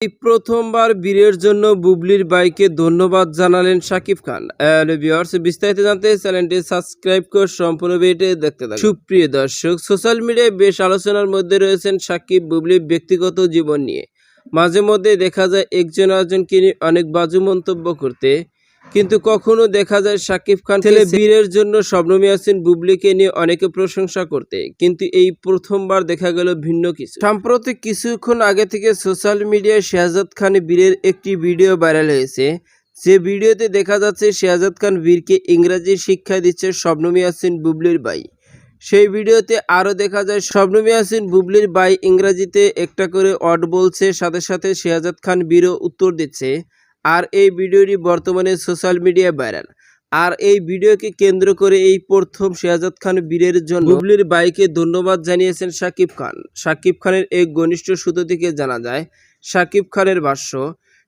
এই প্রথমবার বীরের জন্য বুবলির বাইকে ধন্যবাদ জানালেন শাকিব খান। ভিউয়ার্স, বিস্তারিত জানতে চ্যানেলটি সাবস্ক্রাইব করে সম্পূর্ণ ভিডিও দেখতে থাকুন। সুপ্রিয় দর্শক, সোশ্যাল মিডিয়ায় বেশ আলোচনার মধ্যে রয়েছেন শাকিব বুবলির ব্যক্তিগত জীবন নিয়ে। মাঝে মধ্যে দেখা যায় একজন আরেকজনকে নিয়ে অনেক বাজু মন্তব্য করতে কিন্তু কখনো দেখা যায় শাকিব খান ছেলে বীরের জন্য শবনম ইয়াসিন বুবলিকে নিয়ে অনেকে প্রশংসা করতে কিন্তু এই প্রথমবার দেখা গেল ভিন্ন কিছু। সাম্প্রতিক কিছুক্ষণ আগে থেকে সোশ্যাল মিডিয়ায় শেহজাদ খান বীরের একটি ভিডিও ভাইরাল হয়েছে। যে ভিডিওতে দেখা যাচ্ছে শেহজাদ খান বীরকে ইংরাজি শিক্ষা দিচ্ছে শবনম ইয়াসিন বুবলির ভাই। সেই ভিডিওতে আরও দেখা যায় শবনম ইয়াসিন বুবলির ভাই ইংরাজিতে একটা করে ওয়ার্ড বলছে সাথে সাথে শেহজাদ খান বীরও উত্তর দিচ্ছে। আর এই ভিডিওটি বর্তমানে সোশ্যাল মিডিয়ায় ভাইরাল। আর এই ভিডিওকে কেন্দ্র করে এই প্রথম শেহাজাদ খান বীরের জন্য হুবলির বাইকে ধন্যবাদ জানিয়েছেন সাকিব খান। সাকিব খানের এক ঘনিষ্ঠ সূত্র থেকে জানা যায় সাকিব খানের ভাষ্য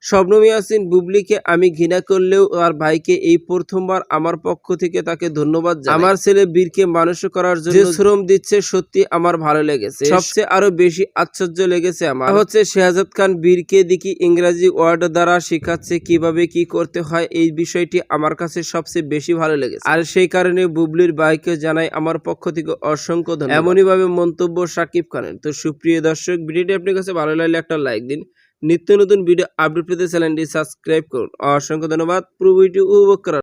শবনম ইয়াসিন বুবলিকে আমি ঘৃণা করলেও আর ভাইকে এই প্রথমবার আমার পক্ষ থেকে তাকে ধন্যবাদ আমার ছেলে বীরকে মানুষ করার জন্য যে শ্রম দিচ্ছে সত্যি আমার ভালো লেগেছে। সবচেয়ে আরও বেশি আশ্চর্য লেগেছে আমার। হচ্ছে শেহজাদ খান বীরকে দেখি ইংরাজি ওয়ার্ড দ্বারা শেখাচ্ছে কীভাবে কি করতে হয় এই বিষয়টি আমার কাছে সবচেয়ে বেশি ভালো লেগেছে। আর সেই কারণে বুবলির ভাইকে জানাই আমার পক্ষ থেকে অসংখ্য ধন্যবাদ। এমনই ভাবে মন্তব্য সাকিব খানের। তো সুপ্রিয় দর্শক ভিডিওটি আপনার কাছে ভালো লাগলে একটা লাইক দিন। নিত্য নতুন ভিডিও আপডেট পেতে চ্যানেলটি সাবস্ক্রাইব করুন। অসংখ্য ধন্যবাদ। পুরো ভিডিও উপভোগ করার